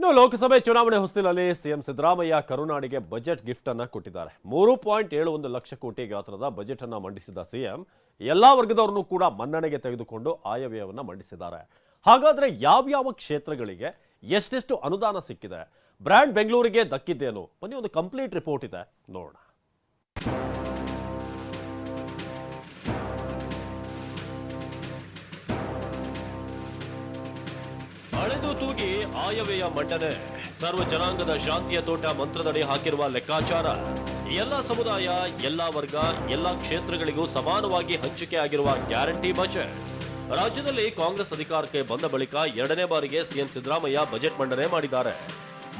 ಇನ್ನು ಲೋಕಸಭೆ ಚುನಾವಣೆ ಹೊಸ್ತಿಲಲ್ಲಿ ಸಿಎಂ ಸಿದ್ದರಾಮಯ್ಯ ಕರುನಾಡಿಗೆ ಬಜೆಟ್ ಗಿಫ್ಟ್ ಅನ್ನ ಕೊಟ್ಟಿದ್ದಾರೆ. ಮೂರು ಪಾಯಿಂಟ್ ಏಳು ಒಂದು ಲಕ್ಷ ಕೋಟಿ ಗಾತ್ರದ ಬಜೆಟ್ ಅನ್ನ ಮಂಡಿಸಿದ ಸಿಎಂ, ಎಲ್ಲಾ ವರ್ಗದವರನ್ನು ಕೂಡ ಮನ್ನಣೆಗೆ ತೆಗೆದುಕೊಂಡು ಆಯವ್ಯವನ್ನ ಮಂಡಿಸಿದ್ದಾರೆ. ಹಾಗಾದ್ರೆ ಯಾವ್ಯಾವ ಕ್ಷೇತ್ರಗಳಿಗೆ ಎಷ್ಟೆಷ್ಟು ಅನುದಾನ ಸಿಕ್ಕಿದೆ? ಬ್ರ್ಯಾಂಡ್ ಬೆಂಗಳೂರಿಗೆ ದಕ್ಕಿದ್ದೇನು? ಬನ್ನಿ ಒಂದು ಕಂಪ್ಲೀಟ್ ರಿಪೋರ್ಟ್ ಇದೆ. ನೋಡೋಣ. ಅಳೆದು ತೂಗಿ ಆಯವ್ಯಯ ಮಂಡನೆ. ಸರ್ವ ಜನಾಂಗದ ಶಾಂತಿಯ ತೋಟ ಮಂತ್ರದಡಿ ಹಾಕಿರುವ ಲೆಕ್ಕಾಚಾರ. ಎಲ್ಲ ಸಮುದಾಯ, ಎಲ್ಲ ವರ್ಗ, ಎಲ್ಲ ಕ್ಷೇತ್ರಗಳಿಗೂ ಸಮಾನವಾಗಿ ಹಂಚಿಕೆ ಆಗಿರುವ ಗ್ಯಾರಂಟಿ ಬಜೆಟ್. ರಾಜ್ಯದಲ್ಲಿ ಕಾಂಗ್ರೆಸ್ ಅಧಿಕಾರಕ್ಕೆ ಬಂದ ಬಳಿಕ ಎರಡನೇ ಬಾರಿಗೆ ಸಿಎಂ ಸಿದ್ದರಾಮಯ್ಯ ಬಜೆಟ್ ಮಂಡನೆ ಮಾಡಿದ್ದಾರೆ.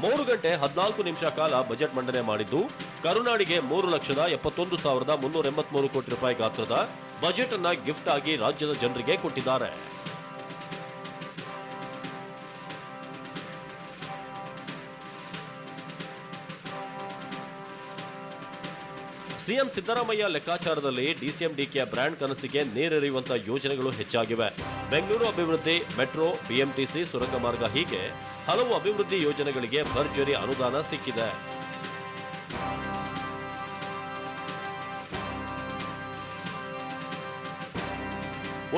ಮೂರು ಗಂಟೆ ಹದಿನಾಲ್ಕು ನಿಮಿಷ ಕಾಲ ಬಜೆಟ್ ಮಂಡನೆ ಮಾಡಿದ್ದು, ಕರುನಾಡಿಗೆ ಮೂರು ಲಕ್ಷದ ಎಪ್ಪತ್ತೊಂದು ಸಾವಿರದ ಮುನ್ನೂರ ಎಂಬತ್ಮೂರು ಕೋಟಿ ರೂಪಾಯಿ ಗಾತ್ರದ ಬಜೆಟ್ ಅನ್ನ ಗಿಫ್ಟ್ ಆಗಿ ರಾಜ್ಯದ ಜನರಿಗೆ ಕೊಟ್ಟಿದ್ದಾರೆ. ಸಿಎಂ ಸಿದ್ದರಾಮಯ್ಯ ಲೆಕ್ಕಾಚಾರದಲ್ಲಿ ಡಿಸಿಎಂ ಡಿಕೆಯ ಬ್ರ್ಯಾಂಡ್ ಕನಸಿಗೆ ನೀರೆರೆಯುವಂತಹ ಯೋಜನೆಗಳು ಹೆಚ್ಚಾಗಿವೆ. ಬೆಂಗಳೂರು ಅಭಿವೃದ್ಧಿ, ಮೆಟ್ರೋ, ಬಿಎಂಟಿಸಿ ಸುರಂಗ ಮಾರ್ಗ ಹೀಗೆ ಹಲವು ಅಭಿವೃದ್ಧಿ ಯೋಜನೆಗಳಿಗೆ ಭರ್ಜರಿ ಅನುದಾನ ಸಿಕ್ಕಿದೆ.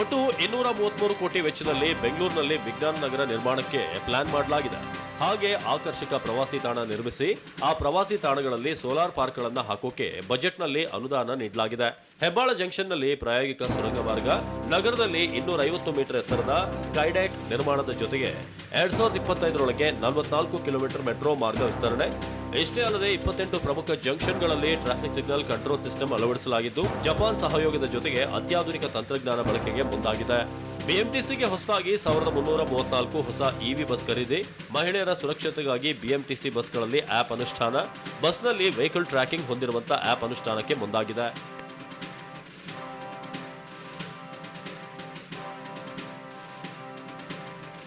ಒಟ್ಟು ಇನ್ನೂರ ಮೂವತ್ಮೂರು ಕೋಟಿ ವೆಚ್ಚದಲ್ಲಿ ಬೆಂಗಳೂರಿನಲ್ಲಿ ವಿಜ್ಞಾನ ನಗರ ನಿರ್ಮಾಣಕ್ಕೆ ಪ್ಲಾನ್ ಮಾಡಲಾಗಿದೆ. ಹಾಗೆ ಆಕರ್ಷಕ ಪ್ರವಾಸಿ ತಾಣ ನಿರ್ಮಿಸಿ ಆ ಪ್ರವಾಸಿ ತಾಣಗಳಲ್ಲಿ ಸೋಲಾರ್ ಪಾರ್ಕ್ಗಳನ್ನು ಹಾಕೋಕೆ ಬಜೆಟ್ನಲ್ಲಿ ಅನುದಾನ ನೀಡಲಾಗಿದೆ. ಹೆಬ್ಬಾಳ ಜಂಕ್ಷನ್ನಲ್ಲಿ ಪ್ರಾಯೋಗಿಕ ಸುರಂಗ ಮಾರ್ಗ, ನಗರದಲ್ಲಿ ಇನ್ನೂರ ಐವತ್ತು ಮೀಟರ್ ಎತ್ತರದ ಸ್ಕೈಡ್ಯಾಕ್ ನಿರ್ಮಾಣದ ಜೊತೆಗೆ ಎರಡ್ ಸಾವಿರದ ಇಪ್ಪತ್ತೈದರೊಳಗೆ ನಲವತ್ನಾಲ್ಕು ಕಿಲೋಮೀಟರ್ ಮೆಟ್ರೋ ಮಾರ್ಗ ವಿಸ್ತರಣೆ. ಇಷ್ಟೇ ಅಲ್ಲದೆ ಇಪ್ಪತ್ತೆಂಟು ಪ್ರಮುಖ ಜಂಕ್ಷನ್ಗಳಲ್ಲಿ ಟ್ರಾಫಿಕ್ ಸಿಗ್ನಲ್ ಕಂಟ್ರೋಲ್ ಸಿಸ್ಟಮ್ ಅಳವಡಿಸಲಾಗಿದ್ದು, ಜಪಾನ್ ಸಹಯೋಗದ ಜೊತೆಗೆ ಅತ್ಯಾಧುನಿಕ ತಂತ್ರಜ್ಞಾನ ಬಳಕೆಗೆ ಮುಂದಾಗಿದೆ. ಬಿಎಂಟಿಸಿಗೆ ಹೊಸದಾಗಿ ಸಾವಿರದ ಮುನ್ನೂರ ಮೂವತ್ನಾಲ್ಕು ಹೊಸ ಇವಿ ಬಸ್ ಖರೀದಿ. ಮಹಿಳೆಯರ ಸುರಕ್ಷತೆಗಾಗಿ ಬಿಎಂಟಿಸಿ ಬಸ್ಗಳಲ್ಲಿ ಆಪ್ ಅನುಷ್ಠಾನ. ಬಸ್ನಲ್ಲಿ ವೆಹಿಕಲ್ ಟ್ರ್ಯಾಕಿಂಗ್ ಹೊಂದಿರುವಂತಹ ಆಪ್ ಅನುಷ್ಠಾನಕ್ಕೆ ಮುಂದಾಗಿದೆ.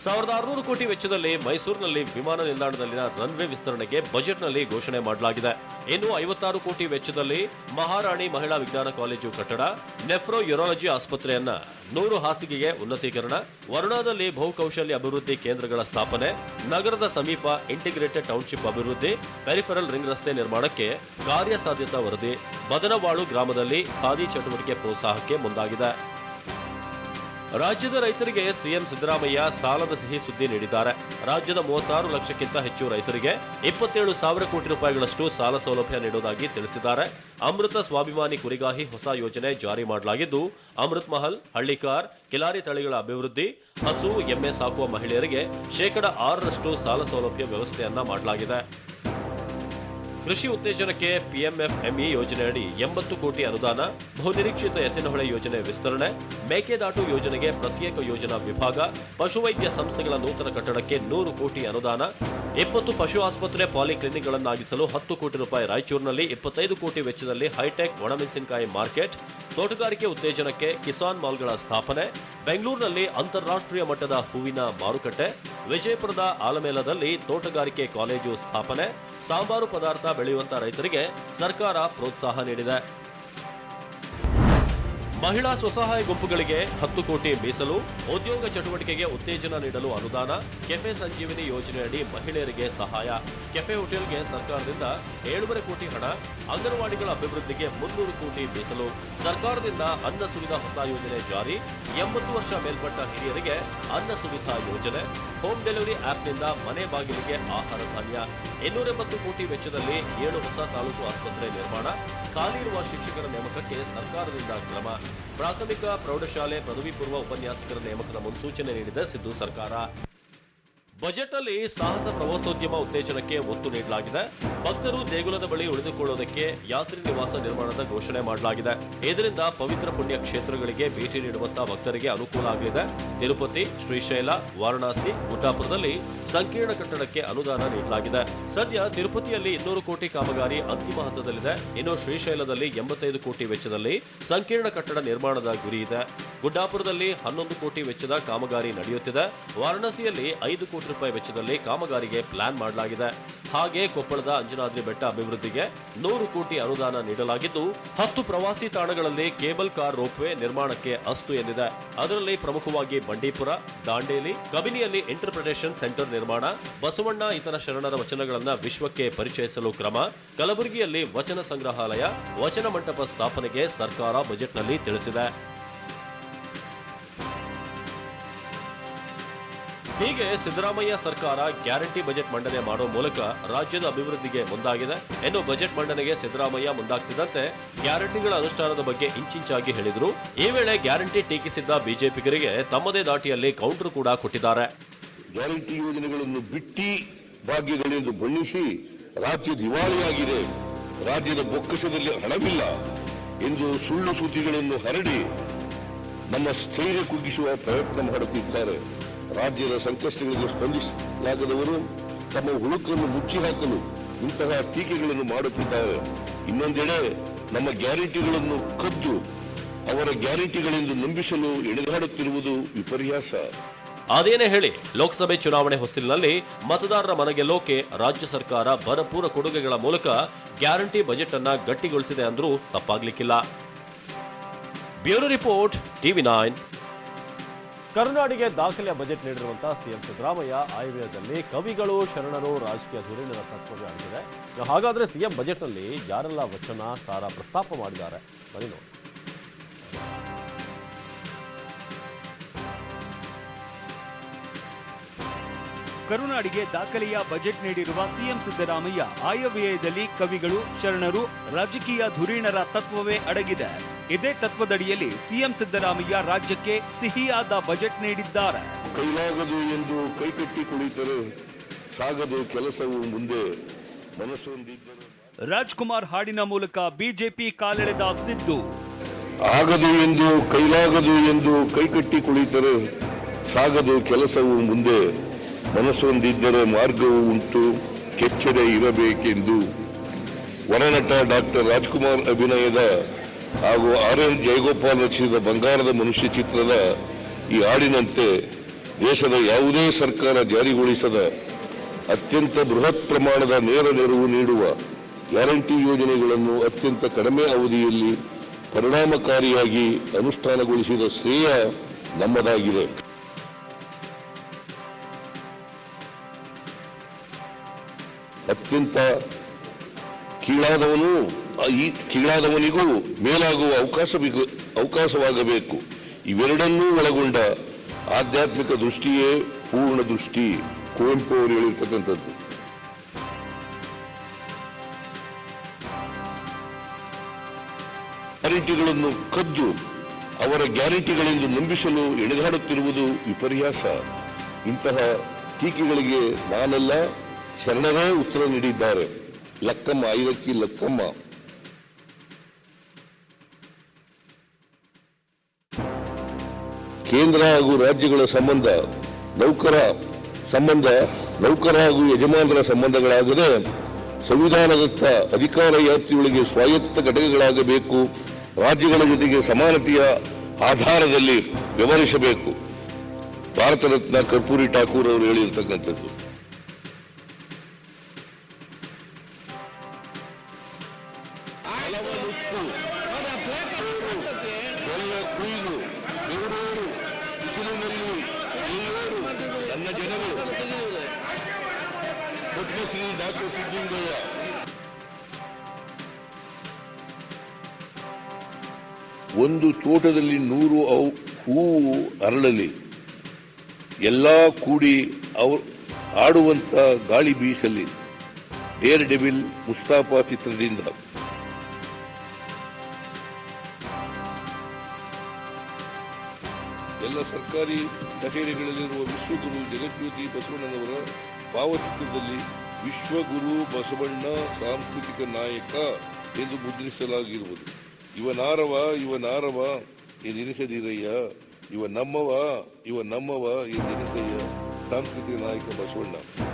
ಸಾವಿರದ ಆರುನೂರು ಕೋಟಿ ವೆಚ್ಚದಲ್ಲಿ ಮೈಸೂರಿನಲ್ಲಿ ವಿಮಾನ ನಿಲ್ದಾಣದಲ್ಲಿನ ರನ್ವೇ ವಿಸ್ತರಣೆಗೆ ಬಜೆಟ್ನಲ್ಲಿ ಘೋಷಣೆ ಮಾಡಲಾಗಿದೆ. ಇನ್ನು ಐವತ್ತಾರು ಕೋಟಿ ವೆಚ್ಚದಲ್ಲಿ ಮಹಾರಾಣಿ ಮಹಿಳಾ ವಿಜ್ಞಾನ ಕಾಲೇಜು ಕಟ್ಟಡ, ನೆಫ್ರೋ ಯುರಾಲಜಿ ಆಸ್ಪತ್ರೆಯನ್ನ ನೂರು ಹಾಸಿಗೆಗೆ ಉನ್ನತೀಕರಣ, ವರುಣಾದಲ್ಲಿ ಬಹುಕೌಶಲ್ಯ ಅಭಿವೃದ್ಧಿ ಕೇಂದ್ರಗಳ ಸ್ಥಾಪನೆ, ನಗರದ ಸಮೀಪ ಇಂಟಿಗ್ರೇಟೆಡ್ ಟೌನ್ಶಿಪ್ ಅಭಿವೃದ್ಧಿ ಪೆರಿಫೆರಲ್ ರಿಂಗ್ ರಸ್ತೆ ನಿರ್ಮಾಣಕ್ಕೆ ಕಾರ್ಯಸಾಧ್ಯತಾ ವರದಿ, ಬದನವಾಳು ಗ್ರಾಮದಲ್ಲಿ ಖಾದಿ ಚಟುವಟಿಕೆ ಪ್ರೋತ್ಸಾಹಕ್ಕೆ ಮುಂದಾಗಿದೆ. ರಾಜ್ಯದ ರೈತರಿಗೆ ಸಿಎಂ ಸಿದ್ದರಾಮಯ್ಯ ಸಾಲದ ಸಿಹಿ ಸುದ್ದಿ ನೀಡಿದ್ದಾರೆ. ರಾಜ್ಯದ ಮೂವತ್ತಾರು ಲಕ್ಷಕ್ಕಿಂತ ಹೆಚ್ಚು ರೈತರಿಗೆ ಇಪ್ಪತ್ತೇಳು ಸಾವಿರ ಕೋಟಿ ರೂಪಾಯಿಗಳಷ್ಟು ಸಾಲ ಸೌಲಭ್ಯ ನೀಡುವುದಾಗಿ ತಿಳಿಸಿದ್ದಾರೆ. ಅಮೃತ ಸ್ವಾಭಿಮಾನಿ ಕುರಿಗಾಹಿ ಹೊಸ ಯೋಜನೆ ಜಾರಿ ಮಾಡಲಾಗಿದ್ದು, ಅಮೃತ್ ಮಹಲ್, ಹಳ್ಳಿಕಾರ್, ಕಿಲಾರಿ ತಳಿಗಳ ಅಭಿವೃದ್ಧಿ, ಹಸು, ಎಮ್ಮೆ ಸಾಕುವ ಮಹಿಳೆಯರಿಗೆ ಶೇಕಡ ಆರರಷ್ಟು ಸಾಲ ಸೌಲಭ್ಯ ವ್ಯವಸ್ಥೆಯನ್ನ ಮಾಡಲಾಗಿದೆ. ಕೃಷಿ ಉತ್ತೇಜನಕ್ಕೆ ಪಿಎಂಎಫ್ಎಂಇ ಯೋಜನೆಯಡಿ ಎಂಬತ್ತು ಕೋಟಿ ಅನುದಾನ ಬಹುನಿರೀಕ್ಷಿತ ಎತ್ತಿನಹೊಳೆ ಯೋಜನೆ ವಿಸ್ತರಣೆ, ಮೇಕೆದಾಟು ಯೋಜನೆಗೆ ಪ್ರತ್ಯೇಕ ಯೋಜನಾ ವಿಭಾಗ, ಪಶುವೈದ್ಯ ಸಂಸ್ಥೆಗಳ ನೂತನ ಕಟ್ಟಡಕ್ಕೆ ನೂರು ಕೋಟಿ ಅನುದಾನ, ಇಪ್ಪತ್ತು ಪಶು ಆಸ್ಪತ್ರೆ ಪಾಲಿಕ್ಲಿನಿಕ್ಗಳನ್ನಾಗಿಸಲು ಹತ್ತು ಕೋಟಿ ರೂಪಾಯಿ ರಾಯಚೂರಿನಲ್ಲಿ, ಇಪ್ಪತ್ತೈದು ಕೋಟಿ ವೆಚ್ಚದಲ್ಲಿ ಹೈಟೆಕ್ ಒಣಮೆಣಸಿನಕಾಯಿ ಮಾರ್ಕೆಟ್, ತೋಟಗಾರಿಕೆ ಉತ್ತೇಜನಕ್ಕೆ ಕಿಸಾನ್ ಮಾಲ್ಗಳ ಸ್ಥಾಪನೆ, ಬೆಂಗಳೂರಿನಲ್ಲಿ ಅಂತಾರಾಷ್ಟ್ರೀಯ ಮಟ್ಟದ ಹೂವಿನ ಮಾರುಕಟ್ಟೆ, ವಿಜಯಪುರದ ಆಲಮೇಲದಲ್ಲಿ ತೋಟಗಾರಿಕೆ ಕಾಲೇಜು ಸ್ಥಾಪನೆ, ಸಾಂಬಾರು ಪದಾರ್ಥ ಬೆಳೆಯುವಂತ ರೈತರಿಗೆ ಸರ್ಕಾರ ಪ್ರೋತ್ಸಾಹ ನೀಡಿದೆ. ಮಹಿಳಾ ಸ್ವಸಹಾಯ ಗುಂಪುಗಳಿಗೆ ಹತ್ತು ಕೋಟಿ ಮೀಸಲು, ಉದ್ಯೋಗ ಚಟುವಟಿಕೆಗೆ ಉತ್ತೇಜನ ನೀಡಲು ಅನುದಾನ, ಕೆಫೆ ಸಂಜೀವಿನಿ ಯೋಜನೆಯಡಿ ಮಹಿಳೆಯರಿಗೆ ಸಹಾಯ. ಕೆಫೆ ಹೋಟೆಲ್ಗೆ ಸರ್ಕಾರದಿಂದ ಏಳೂವರೆ ಕೋಟಿ ಹಣ, ಅಂಗನವಾಡಿಗಳ ಅಭಿವೃದ್ಧಿಗೆ ಮುನ್ನೂರು ಕೋಟಿ ಮೀಸಲು. ಸರ್ಕಾರದಿಂದ ಅನ್ನ ಸುವಿಧಾ ಹೊಸ ಯೋಜನೆ ಜಾರಿ, ಎಂಬತ್ತು ವರ್ಷ ಮೇಲ್ಪಟ್ಟ ಹಿರಿಯರಿಗೆ ಅನ್ನ ಸುವಿಧಾ ಯೋಜನೆ, ಹೋಮ್ ಡೆಲಿವರಿ ಆಪ್ನಿಂದ ಮನೆ ಬಾಗಿಲಿಗೆ ಆಹಾರ ಧಾನ್ಯ. ಇನ್ನೂರ ಎಂಬತ್ತು ಕೋಟಿ ವೆಚ್ಚದಲ್ಲಿ ಏಳು ಹೊಸ ತಾಲೂಕು ಆಸ್ಪತ್ರೆ ನಿರ್ಮಾಣ, ಖಾಲಿ ಇರುವ ಶಿಕ್ಷಕರ ನೇಮಕಕ್ಕೆ ಸರ್ಕಾರದಿಂದ ಕ್ರಮ. ಪ್ರಾಥಮಿಕ ಪ್ರೌಢಶಾಲೆ ಪದವಿ ಪೂರ್ವ ಉಪನ್ಯಾಸಕರ ನೇಮಕದ ಮುನ್ಸೂಚನೆ ನೀಡಿದ ಸಿದ್ದು ಸರ್ಕಾರ. ಬಜೆಟ್ನಲ್ಲಿ ಸಾಹಸ ಪ್ರವಾಸೋದ್ಯಮ ಉತ್ತೇಜನಕ್ಕೆ ಒತ್ತು ನೀಡಲಾಗಿದೆ. ಭಕ್ತರು ದೇಗುಲದ ಬಳಿ ಉಳಿದುಕೊಳ್ಳುವುದಕ್ಕೆ ಯಾತ್ರಿ ನಿವಾಸ ನಿರ್ಮಾಣದ ಘೋಷಣೆ ಮಾಡಲಾಗಿದೆ. ಇದರಿಂದ ಪವಿತ್ರ ಪುಣ್ಯ ಕ್ಷೇತ್ರಗಳಿಗೆ ಭೇಟಿ ನೀಡುವಂತಹ ಭಕ್ತರಿಗೆ ಅನುಕೂಲ ಆಗಲಿದೆ. ತಿರುಪತಿ, ಶ್ರೀಶೈಲ, ವಾರಣಾಸಿ ಗುಡ್ಡಾಪುರದಲ್ಲಿ ಸಂಕೀರ್ಣ ಕಟ್ಟಡಕ್ಕೆ ಅನುದಾನ ನೀಡಲಾಗಿದೆ. ಸದ್ಯ ತಿರುಪತಿಯಲ್ಲಿ ಇನ್ನೂರು ಕೋಟಿ ಕಾಮಗಾರಿ ಅಂತಿಮ ಹಂತದಲ್ಲಿದೆ. ಇನ್ನು ಶ್ರೀಶೈಲದಲ್ಲಿ ಎಂಬತ್ತೈದು ಕೋಟಿ ವೆಚ್ಚದಲ್ಲಿ ಸಂಕೀರ್ಣ ಕಟ್ಟಡ ನಿರ್ಮಾಣದ ಗುರಿ ಇದೆ. ಗುಡ್ಡಾಪುರದಲ್ಲಿ ಹನ್ನೊಂದು ಕೋಟಿ ವೆಚ್ಚದ ಕಾಮಗಾರಿ ನಡೆಯುತ್ತಿದೆ. ವಾರಣಾಸಿಯಲ್ಲಿ ಐದು ಕೋಟಿ ರೂಪಾಯಿ ವೆಚ್ಚದಲ್ಲಿ ಕಾಮಗಾರಿಗೆ ಪ್ಲಾನ್ ಮಾಡಲಾಗಿದೆ. ಹಾಗೆ ಕೊಪ್ಪಳದ ಅಂಜನಾದ್ರಿ ಬೆಟ್ಟ ಅಭಿವೃದ್ಧಿಗೆ ನೂರು ಕೋಟಿ ಅನುದಾನ ನೀಡಲಾಗಿದ್ದು, ಹತ್ತು ಪ್ರವಾಸಿ ತಾಣಗಳಲ್ಲಿ ಕೇಬಲ್ ಕಾರ್ ರೋಪ್ವೇ ನಿರ್ಮಾಣಕ್ಕೆ ಅಸ್ತು ಎಂದಿದೆ. ಅದರಲ್ಲಿ ಪ್ರಮುಖವಾಗಿ ಬಂಡೀಪುರ, ದಾಂಡೇಲಿ, ಕಬಿನಿಯಲ್ಲಿ ಇಂಟರ್ಪ್ರಿಟೇಷನ್ ಸೆಂಟರ್ ನಿರ್ಮಾಣ, ಬಸವಣ್ಣ ಇತರ ಶರಣರ ವಚನಗಳನ್ನು ವಿಶ್ವಕ್ಕೆ ಪರಿಚಯಿಸಲು ಕ್ರಮ, ಕಲಬುರಗಿಯಲ್ಲಿ ವಚನ ಸಂಗ್ರಹಾಲಯ, ವಚನ ಮಂಟಪ ಸ್ಥಾಪನೆಗೆ ಸರ್ಕಾರ ಬಜೆಟ್ನಲ್ಲಿ ತಿಳಿಸಿದೆ. ಹೀಗೆ ಸಿದ್ದರಾಮಯ್ಯ ಸರ್ಕಾರ ಗ್ಯಾರಂಟಿ ಬಜೆಟ್ ಮಂಡನೆ ಮಾಡೋ ಮೂಲಕ ರಾಜ್ಯದ ಅಭಿವೃದ್ಧಿಗೆ ಮುಂದಾಗಿದೆ. ಇನ್ನು ಬಜೆಟ್ ಮಂಡನೆಗೆ ಸಿದ್ದರಾಮಯ್ಯ ಮುಂದಾಗ್ತಿದ್ದಂತೆ ಗ್ಯಾರಂಟಿಗಳ ಅನುಷ್ಠಾನದ ಬಗ್ಗೆ ಇಂಚಿಂಚಾಗಿ ಹೇಳಿದರು. ಈ ವೇಳೆ ಗ್ಯಾರಂಟಿ ಟೀಕಿಸಿದ್ದ ಬಿಜೆಪಿಗರಿಗೆ ತಮ್ಮದೇ ದಾಟಿಯಲ್ಲಿ ಕೌಂಟರ್ ಕೂಡ ಕೊಟ್ಟಿದ್ದಾರೆ. ಗ್ಯಾರಂಟಿ ಯೋಜನೆಗಳನ್ನು ಬಿಟ್ಟಿ ಭಾಗ್ಯಗಳೆಂದು ಬಣ್ಣಿಸಿ ರಾಜ್ಯ ದಿವಾಳಿಯಾಗಿದೆ. ರಾಜ್ಯದ ಬೊಕ್ಕಸದಲ್ಲಿ ಹಣವಿಲ್ಲ ಎಂದು ಸುಳ್ಳು ಸುದ್ದಿಗಳನ್ನು ಹರಡಿ ನಮ್ಮ ಸ್ಥೈರ್ಯ ಕುಗ್ಗಿಸುವ ಪ್ರಯತ್ನ ಮಾಡುತ್ತಿದ್ದಾರೆ. ರಾಜ್ಯದ ಸಂಕಷ್ಟಗಳಿಗೆ ಸ್ಪಂದಿಸಲಾಗದವರು ತಮ್ಮ ಹುಳುಕನ್ನು ಮುಚ್ಚಿ ಹಾಕಲು ಇಂತಹ ಟೀಕೆಗಳನ್ನು ಮಾಡುತ್ತಿದ್ದಾರೆ. ಇನ್ನೊಂದೆಡೆ ನಮ್ಮ ಗ್ಯಾರಂಟಿಗಳನ್ನು ಕದ್ದು ಅವರ ಗ್ಯಾರಂಟಿಗಳೆಂದು ನಂಬಿಸಲು ಎಳೆದಾಡುತ್ತಿರುವುದು ವಿಪರ್ಯಾಸ. ಅದೇನೇ ಹೇಳಿ, ಲೋಕಸಭೆ ಚುನಾವಣೆ ಹೊಸ್ತಿಲಿನಲ್ಲಿ ಮತದಾರರ ಮನಗೆಲ್ಲೋಕೆ ರಾಜ್ಯ ಸರ್ಕಾರ ಭರಪೂರ ಕೊಡುಗೆಗಳ ಮೂಲಕ ಗ್ಯಾರಂಟಿ ಬಜೆಟ್ ಅನ್ನ ಗಟ್ಟಿಗೊಳಿಸಿದೆ ಅಂದ್ರೂ ತಪ್ಪಾಗ್ಲಿಕ್ಕಿಲ್ಲ. Bureau report, TV nine. ಕರುನಾಡಿಗೆ ದಾಖಲೆಯ ಬಜೆಟ್ ನೀಡಿರುವಂತಹ ಸಿಎಂ ಸಿದ್ದರಾಮಯ್ಯ ಆಯವ್ಯಯದಲ್ಲಿ ಕವಿಗಳು ಶರಣರು ರಾಜಕೀಯ ಧುರೀಣರ ತತ್ವವೇ ಆಗಿದೆ. ಹಾಗಾದ್ರೆ ಸಿಎಂ ಬಜೆಟ್ನಲ್ಲಿ ಯಾರೆಲ್ಲ ವಚನ, ಸಾರ ಪ್ರಸ್ತಾಪ ಮಾಡಿದ್ದಾರೆ? ಬನ್ನಿ ನೋಡಿ. ಕರುನಾಡಿಗೆ ದಾಖಲೆಯ ಬಜೆಟ್ ನೀಡಿರುವ ಸಿಎಂ ಸಿದ್ದರಾಮಯ್ಯ ಆಯವ್ಯಯದಲ್ಲಿ ಕವಿಗಳು, ಶರಣರು ರಾಜಕೀಯ ಧುರೀಣರ ತತ್ವವೇ ಅಡಗಿದೆ. ಇದೇ ತತ್ವದಡಿಯಲ್ಲಿ ಸಿಎಂ ಸಿದ್ದರಾಮಯ್ಯ ರಾಜ್ಯಕ್ಕೆ ಸಿಹಿಯಾದ ಬಜೆಟ್ ನೀಡಿದ್ದಾರೆ. ಕೈಲಾಗದು ಎಂದು ಕೈಕಟ್ಟಿ ಕುಳಿತರೆ ಸಾಗದು ಕೆಲಸವು ಮುಂದೆ ಮನಸ್ಸೊಂದಿದ್ದರೆ ರಾಜ್ಕುಮಾರ್ ಹಾಡಿನ ಮೂಲಕ ಬಿಜೆಪಿ ಕಾಲೆಳೆದ ಸಿದ್ದು. ಆಗದು ಎಂದು ಕೈಲಾಗದು ಎಂದು ಕೈಕಟ್ಟಿ ಕುಳಿತರೆ ಸಾಗದು ಕೆಲಸವು ಮುಂದೆ ಮನಸ್ಸೊಂದಿದ್ದರೆ ಮಾರ್ಗವೂ ಉಂಟು ಕೆಚ್ಚದೆ ಇರಬೇಕೆಂದು. ವರನಟ ಡಾಕ್ಟರ್ ರಾಜ್ಕುಮಾರ್ ಅಭಿನಯದ ಹಾಗೂ ಆರ್ ಎನ್ ಜಯಗೋಪಾಲ್ ರಚಿಸಿದ ಬಂಗಾರದ ಮನುಷ್ಯ ಚಿತ್ರದ ಈ ಹಾಡಿನಂತೆ ದೇಶದ ಯಾವುದೇ ಸರ್ಕಾರ ಜಾರಿಗೊಳಿಸದ ಅತ್ಯಂತ ಬೃಹತ್ ಪ್ರಮಾಣದ ನೇರ ನೆರವು ನೀಡುವ ಗ್ಯಾರಂಟಿ ಯೋಜನೆಗಳನ್ನು ಅತ್ಯಂತ ಕಡಿಮೆ ಅವಧಿಯಲ್ಲಿ ಪರಿಣಾಮಕಾರಿಯಾಗಿ ಅನುಷ್ಠಾನಗೊಳಿಸಿದ ಶ್ರೇಯ ನಮ್ಮದಾಗಿದೆ. ಅತ್ಯಂತ ಕೀಳಾದವನು ಈ ಕೀಳಾದವನಿಗೂ ಮೇಲಾಗುವ ಅವಕಾಶ ಅವಕಾಶವಾಗಬೇಕು. ಇವೆರಡನ್ನೂ ಒಳಗೊಂಡ ಆಧ್ಯಾತ್ಮಿಕ ದೃಷ್ಟಿಯೇ ಪೂರ್ಣ ದೃಷ್ಟಿ. ಕುವೆಂಪು ಅವರು ಹೇಳಿರ್ತಕ್ಕಂಥದ್ದು. ಗ್ಯಾರಂಟಿಗಳನ್ನು ಕದ್ದು ಅವರ ಗ್ಯಾರಂಟಿಗಳೆಂದು ನಂಬಿಸಲು ಎಣಗಾಡುತ್ತಿರುವುದು ವಿಪರ್ಯಾಸ. ಇಂತಹ ಟೀಕೆಗಳಿಗೆ ನಾನೆಲ್ಲ ಶರಣರೇ ಉತ್ತರ ನೀಡಿದ್ದಾರೆ. ಲಕ್ಕಮ್ಮ ಐದಕ್ಕಿ ಲಕ್ಕಮ್ಮ. ಕೇಂದ್ರ ಹಾಗೂ ರಾಜ್ಯಗಳ ಸಂಬಂಧ ನೌಕರ ಸಂಬಂಧ, ನೌಕರ ಹಾಗೂ ಯಜಮಾನರ ಸಂಬಂಧಗಳಾಗದೆ ಸಂವಿಧಾನದತ್ತ ಅಧಿಕಾರ ವ್ಯಾಪ್ತಿಯೊಳಗೆ ಸ್ವಾಯತ್ತ ಘಟಕಗಳಾಗಬೇಕು, ರಾಜ್ಯಗಳ ಜೊತೆಗೆ ಸಮಾನತೆಯ ಆಧಾರದಲ್ಲಿ ವ್ಯವಹರಿಸಬೇಕು. ಭಾರತ ರತ್ನ ಕರ್ಪೂರಿ ಠಾಕೂರ್ ಅವರು ಹೇಳಿರ್ತಕ್ಕಂಥದ್ದು. ಕುಯ್ದು ಬೆವರೂರು ಬಿಸಿಲಿನಲ್ಲಿ ಎಲ್ಲರೂ ನನ್ನ ಜನರು ಪದ್ಮಶ್ರೀ ಡಾಕ್ಟರ್ ಸಿದ್ದಲಿಂಗಯ್ಯ ಒಂದು ತೋಟದಲ್ಲಿ ನೂರು ಅವು ಹೂವು ಅರಳಲಿ. ಎಲ್ಲ ಕೂಡಿ ಅವ ಆಡುವಂತ ಗಾಳಿ ಬೀಸಲಿ. ಡೇರ್ ಡೆವಿಲ್ ಮುಸ್ತಾಫಾ ಚಿತ್ರದಿಂದ. ಎಲ್ಲ ಸರ್ಕಾರಿ ಕಚೇರಿಗಳಲ್ಲಿರುವ ವಿಶ್ವಗುರು ಜಗಜ್ಯೋತಿ ಬಸವಣ್ಣನವರ ಭಾವಚಿತ್ರದಲ್ಲಿ ವಿಶ್ವಗುರು ಬಸವಣ್ಣ ಸಾಂಸ್ಕೃತಿಕ ನಾಯಕ ಎಂದು ಮುದ್ರಿಸಲಾಗಿರುವುದು. ಇವನಾರವ ಇವನಾರವ ಎಂದೆನಿಸದಿರಯ್ಯ ಇವ ನಮ್ಮವ ಇವ ನಮ್ಮವ ಎಂದೆನಿಸಯ್ಯ ಸಾಂಸ್ಕೃತಿಕ ನಾಯಕ ಬಸವಣ್ಣ.